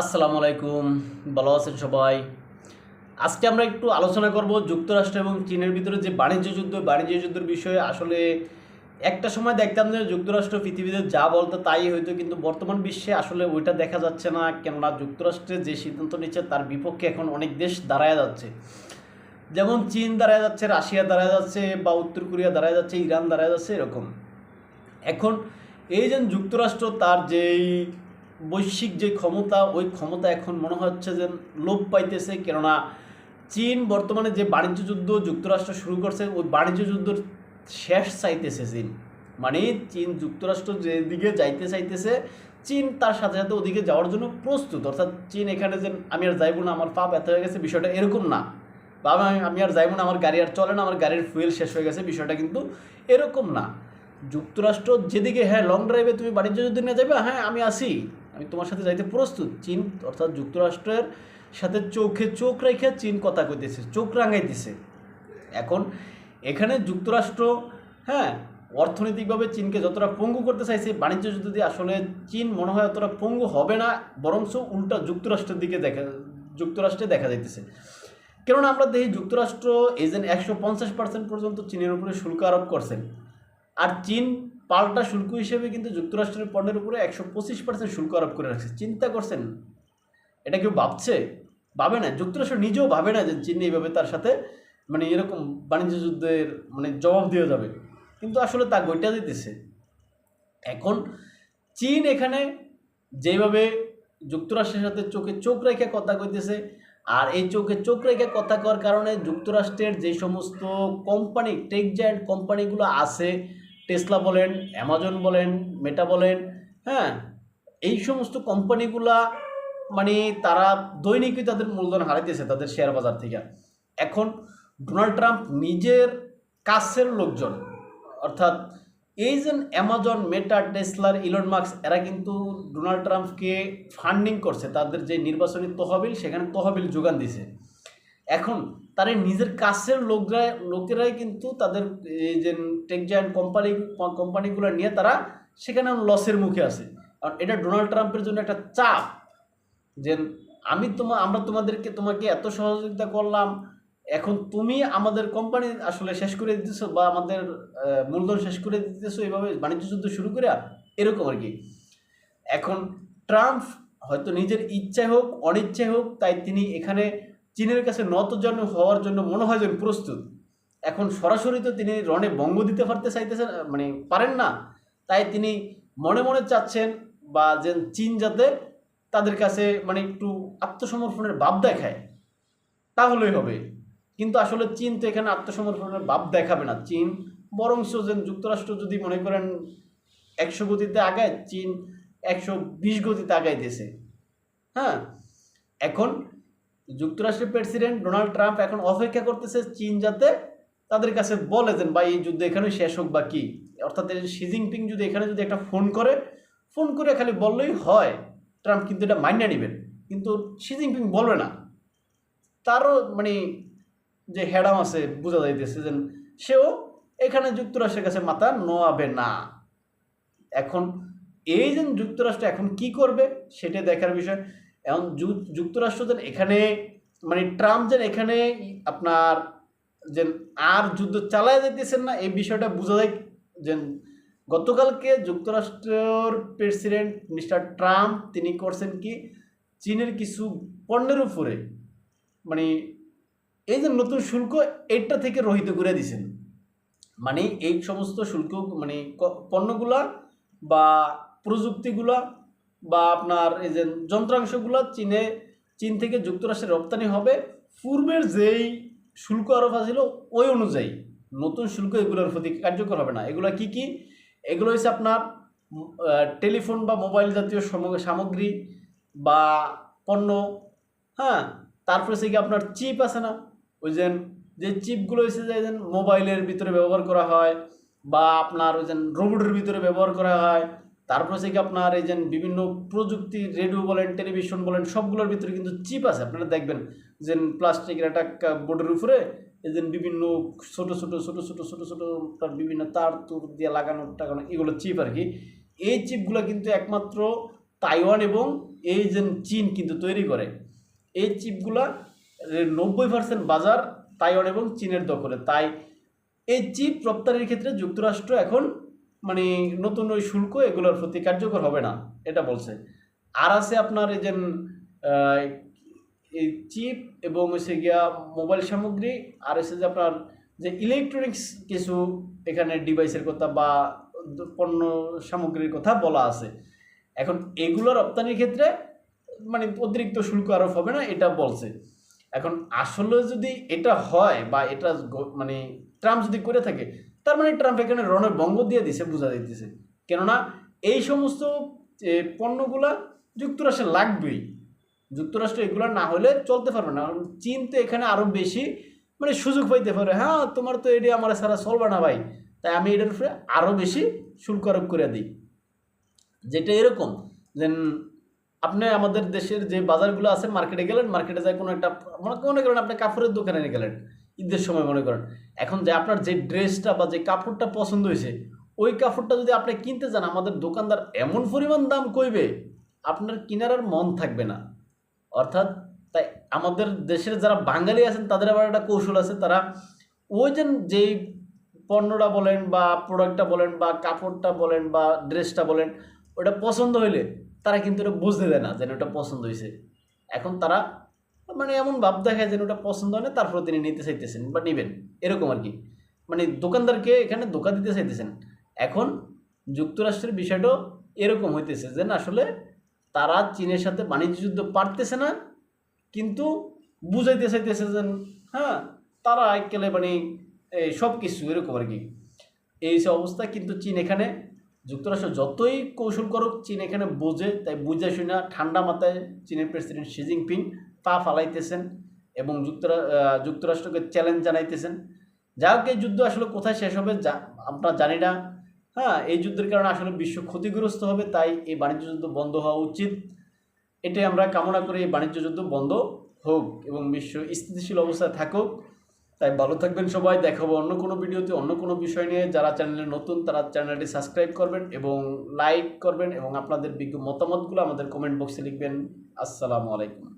আসসালামু আলাইকুম। ভালো আছেন সবাই? আজকে আমরা একটু আলোচনা করব যুক্তরাষ্ট্র এবং চীনের ভিতরে যে বাণিজ্য যুদ্ধ, বাণিজ্য যুদ্ধের বিষয়ে। আসলে একটা সময় দেখতাম যে যুক্তরাষ্ট্র পৃথিবীতে যা বলতো তাই হয়তো কিন্তু বর্তমান বিশ্বে আসলে ওইটা দেখা যাচ্ছে না, কেননা যুক্তরাষ্ট্রে যে সিদ্ধান্ত নিচ্ছে তার বিপক্ষে এখন অনেক দেশ দাঁড়ায় যাচ্ছে। যেমন চীন দাঁড়ায় যাচ্ছে, রাশিয়া দাঁড়ায় যাচ্ছে বা উত্তর কোরিয়া দাঁড়ায় যাচ্ছে, ইরান দাঁড়ায় যাচ্ছে, এরকম। এখন এই যে যুক্তরাষ্ট্র তার যেই বৈশ্বিক যে ক্ষমতা, ওই ক্ষমতা এখন মনে হচ্ছে যে লোপ পাইতেছে। কেননা চীন বর্তমানে যে বাণিজ্য যুদ্ধ যুক্তরাষ্ট্র শুরু করছে, ওই বাণিজ্য যুদ্ধর শেষ চাইতেছে চীন। মানে চীন যুক্তরাষ্ট্র যেদিকে যাইতে চাইতেছে, চীন তার সাথে সাথে ওদিকে যাওয়ার জন্য প্রস্তুত। অর্থাৎ চীন এখানে যে আমি আর যাইবো না, আমার পাপ এত হয়ে গেছে, বিষয়টা এরকম না। বা আমি আর যাইব না, আমার গাড়ি আর চলে না, আমার গাড়ির ফুয়েল শেষ হয়ে গেছে, বিষয়টা কিন্তু এরকম না। যুক্তরাষ্ট্র যেদিকে হ্যাঁ লং ড্রাইভে তুমি বাণিজ্য যুদ্ধ নিয়ে যাবে হ্যাঁ আমি আসি আমি তোমার সাথে যাইতে প্রস্তুত। চীন অর্থাৎ যুক্তরাষ্ট্রের সাথে চোখে চোখ রেখে চীন কথা কইতেছে, চোখ রাঙাইতেছে। এখন এখানে যুক্তরাষ্ট্র হ্যাঁ অর্থনৈতিকভাবে চীনকে যতটা পঙ্গু করতে চাইছে, বাণিজ্য দিয়ে আসলে চীন মনে হয় অতটা পঙ্গু হবে না, বরঞ্চ উল্টা যুক্তরাষ্ট্রের দিকে দেখা, যুক্তরাষ্ট্রে দেখা যাইতেছে। কেননা আমরা দেখি যুক্তরাষ্ট্র এজেন্ট একশো পঞ্চাশ পার্সেন্ট পর্যন্ত চীনের উপরে শুল্ক আরোপ করছেন আর চীন পাল্টা শুল্ক হিসেবে কিন্তু যুক্তরাষ্ট্রের পণ্যের উপরে একশো পঁচিশ পার্সেন্ট শুল্ক আরোপ করে রাখছে। চিন্তা করছেন? এটা কেউ ভাবছে? ভাবে না। যুক্তরাষ্ট্র নিজেও ভাবে না যে চীন এইভাবে তার সাথে মানে এরকম বাণিজ্য যুদ্ধের মানে জবাব দিয়ে যাবে। কিন্তু আসলে তা গইটা দিতেছে। এখন চীন এখানে যেভাবে যুক্তরাষ্ট্রের সাথে চোখে চোখ রেখে কথা কইতেছে, আর এই চোখে চোখ রেখে কথা কওয়ার কারণে যুক্তরাষ্ট্রের যে সমস্ত কোম্পানি টেক জায়ান্ট কোম্পানিগুলো আছে টেসলা বলেন অ্যামাজন বলেন মেটা বলেন হ্যাঁ এই সমস্ত কোম্পানিগুলা মানে তারা দৈনিকই তাদের মূলধন হারাইতেছে তাদের শেয়ার বাজার থেকে। এখন ডোনাল্ড ট্রাম্প নিজের কাছের লোকজন, অর্থাৎ এই যে অ্যামাজন মেটা টেসলার ইলন মার্কস এরা কিন্তু ডোনাল্ড ট্রাম্পকে ফান্ডিং করছে, তাদের যে নির্বাচনী তহবিল, সেখানে তহবিল যোগান দিছে। এখন তার নিজের কাছের লোকরা, লোকেরাই কিন্তু তাদের এই যে টেক জায়ান্ট কোম্পানি কোম্পানিগুলো নিয়ে তারা সেখানে লসের মুখে আছে। কারণ এটা ডোনাল্ড ট্রাম্পের জন্য একটা চাপ যে আমি তোমা, আমরা তোমাদেরকে তোমাকে এত সহযোগিতা করলাম, এখন তুমি আমাদের কোম্পানি আসলে শেষ করে দিতেছো বা আমাদের মূলধন শেষ করে দিতেছো এইভাবে বাণিজ্য যুদ্ধ শুরু করে, এরকম আর কি। এখন ট্রাম্প হয়তো নিজের ইচ্ছায় হোক, অনিচ্ছায় হোক, তাই তিনি এখানে চীনের কাছে নত জন্য হওয়ার জন্য মনে হয় যেন প্রস্তুত। এখন সরাসরি তো তিনি রণে বঙ্গ দিতে পারতে চাইতেছেন মানে পারেন না। তাই তিনি মনে মনে চাচ্ছেন বা যে চীন যাতে তাদের কাছে মানে একটু আত্মসমর্পণের ভাব দেখায়। তাহলেই হবে। কিন্তু আসলে চীন তো এখানে আত্মসমর্পণের ভাব দেখাবে না। চীন বরংশ যে যুক্তরাষ্ট্র যদি মনে করেন একশো গতিতে আগায়, চীন একশো বিশ গতিতে আগাইতেছে হ্যাঁ? এখন যুক্তরাষ্ট্রের প্রেসিডেন্ট ডোনাল্ড ট্রাম্প এখন অপেক্ষা করতেছে চীন যাতে তাদের কাছে বলে দেন বা এই যুদ্ধ এখানে শেষ হোক বা কি? অর্থাৎ শি জিনপিং যদি এখানে যদি একটা ফোন করে ফোন করে খালি বললেই হয়, ট্রাম্প কিন্তু এটা মাইনা নেবেন। কিন্তু শি জিনপিং বলবে না। তারও মানে যে হ্যাডাম আছে, বোঝা যাইতেছে যে সেও এখানে যুক্তরাষ্ট্রের কাছে মাথা নোয়াবে না। এখন এই যে যুক্তরাষ্ট্র এখন কি করবে সেটা দেখার বিষয়। এখন যুক্তরাষ্ট্র যেন এখানে মানে ট্রাম্প যেন এখানে আপনার যে আর যুদ্ধ চালায় যেতেছেন না, এই বিষয়টা বোঝা যায় যে গতকালকে যুক্তরাষ্ট্রের প্রেসিডেন্ট মিস্টার ট্রাম্প তিনি করছেন কি, চীনের কিছু পণ্যের উপরে মানে এই যে নতুন শুল্ক এইটা থেকে রহিত করে দিছেন। মানে এই সমস্ত শুল্ক মানে পণ্যগুলা বা প্রযুক্তিগুলা বা আপনার এই যে যন্ত্রাংশগুলো চীনে, চীন থেকে যুক্তরাষ্ট্রে রপ্তানি হবে, পূর্বের যেই শুল্ক আরোপ আছিল, ওই অনুযায়ী নতুন শুল্ক এগুলোর প্রতি কার্যকর হবে না। এগুলো কি কি? এগুলো হচ্ছে আপনার টেলিফোন বা মোবাইল জাতীয় সামগ- সামগ্রী বা পণ্য হ্যাঁ? তারপরে হচ্ছে কি আপনার চিপ আছে না? ওই যে যে চিপগুলো হচ্ছে যে যেন মোবাইলের ভিতরে ব্যবহার করা হয় বা আপনার ওই যে রোবটের ভিতরে ব্যবহার করা হয় তারপর হচ্ছে কি আপনার এই যে বিভিন্ন প্রযুক্তি রেডিও বলেন টেলিভিশন বলেন, সবগুলোর ভিতরে কিন্তু চিপ আছে। আপনারা দেখবেন যে প্লাস্টিকের একটা বোর্ডের উপরে এই যে বিভিন্ন ছোট ছোট ছোট ছোট ছোট ছোট তার বিভিন্ন তার তুর দিয়ে লাগানো, টাগানো, এগুলো চিপ আর কি। এই চিপগুলো কিন্তু একমাত্র তাইওয়ান এবং এই যে চীন কিন্তু তৈরি করে। এই চিপগুলা নব্বই পার্সেন্ট বাজার তাইওয়ান এবং চীনের দখলে। তাই এই চিপ রপ্তানির ক্ষেত্রে যুক্তরাষ্ট্র এখন মানে নতুন ওই শুল্ক এগুলোর প্রতি কার্যকর হবে না, এটা বলছে। আর আছে আপনার এই যে এই চিপ এবং হচ্ছে গিয়া মোবাইল সামগ্রী, আর হচ্ছে যে আপনার যে ইলেকট্রনিক্স কিছু এখানে ডিভাইসের কথা বা পণ্য সামগ্রীর কথা বলা আছে। এখন এগুলো রপ্তানির ক্ষেত্রে মানে অতিরিক্ত শুল্ক আরোপ হবে না, এটা বলছে। এখন আসলে যদি এটা হয় বা এটা মানে ট্রাম্প যদি করে থাকে তার মানে ট্রাম্প এখানে রণের বঙ্গ দিয়ে দিছে, বোঝা দিতেছে। কেননা এই সমস্ত পণ্যগুলা যুক্তরাষ্ট্রে লাগবেই। যুক্তরাষ্ট্র এগুলো না হলে চলতে পারবে না। চীন তো এখানে আরও বেশি মানে সুযোগ পাইতে পারে। হ্যাঁ তোমার তো এটি আমার সারা চলবে না ভাই। তাই আমি এটার উপরে আরও বেশি শুল্ক আরোপ করে দিই। যেটা এরকম যেন আপনি আমাদের দেশের যে বাজারগুলো আছে মার্কেটে গেলেন মার্কেটে যায় কোনো একটা মনে মনে করেন আপনি কাপড়ের দোকানে গেলেন। ঈদের সময় মনে করেন। এখন যে আপনার যে ড্রেসটা বা যে কাপড়টা পছন্দ হয়েছে, ওই কাপড়টা যদি আপনি কিনতে চান আমাদের দোকানদার এমন পরিমাণ দাম কইবে, আপনার কেনার আর মন থাকবে না। অর্থাৎ, তাই আমাদের দেশের যারা বাঙালি আছেন, তাদের আবার একটা কৌশল আছে, তারা ওই যে যেই পণ্যটা বলেন বা প্রোডাক্টটা বলেন বা কাপড়টা বলেন বা ড্রেসটা বলেন ওটা পছন্দ হইলে তারা কিন্তু এটা বুঝতে দেয় না যেন ওটা পছন্দ হয়েছে এখন তারা মানে এমন ভাব দেখায় যেন ওটা পছন্দ হয় না তারপরে তিনি নিতে চাইতেছেন বা নেবেন এরকম আর কি। মানে দোকানদারকে এখানে ধোকা দিতে চাইতেছেন। এখন যুক্তরাষ্ট্রের বিষয়টাও এরকম হইতেছে যে আসলে তারা চীনের সাথে বাণিজ্য যুদ্ধ পারতেছে না, কিন্তু বুঝাইতে চাইতেছে যে হ্যাঁ তারা একেলে মানে এই সব কিছু এরকম আর কি। এই সব অবস্থা, কিন্তু চীন এখানে যুক্তরাষ্ট্র যতই কৌশল করুক, চীন এখানে বোঝে, তাই বুঝে শুনে ঠান্ডা মাথায় চীনের প্রেসিডেন্ট শি জিনপিং পা ফালাইতেছেন এবং যুক্তরা যুক্তরাষ্ট্রকে চ্যালেঞ্জ জানাইতেছেন। যা হোক, এই যুদ্ধ আসলে কোথায় শেষ হবে যা আমরা জানি না। হ্যাঁ এই যুদ্ধের কারণে আসলে বিশ্ব ক্ষতিগ্রস্ত হবে, তাই এই বাণিজ্য যুদ্ধ বন্ধ হওয়া উচিত। এটাই আমরা কামনা করি এই বাণিজ্য যুদ্ধ বন্ধ হোক এবং বিশ্ব স্থিতিশীল অবস্থায় থাকুক। তাই ভালো থাকবেন সবাই দেখাবো অন্য কোনো ভিডিওতে, অন্য কোনো বিষয় নিয়ে। যারা চ্যানেলে নতুন, তারা চ্যানেলটি সাবস্ক্রাইব করবেন এবং লাইক করবেন এবং আপনাদের বিজ্ঞ মতামতগুলো আমাদের কমেন্ট বক্সে লিখবেন। আসসালামু আলাইকুম।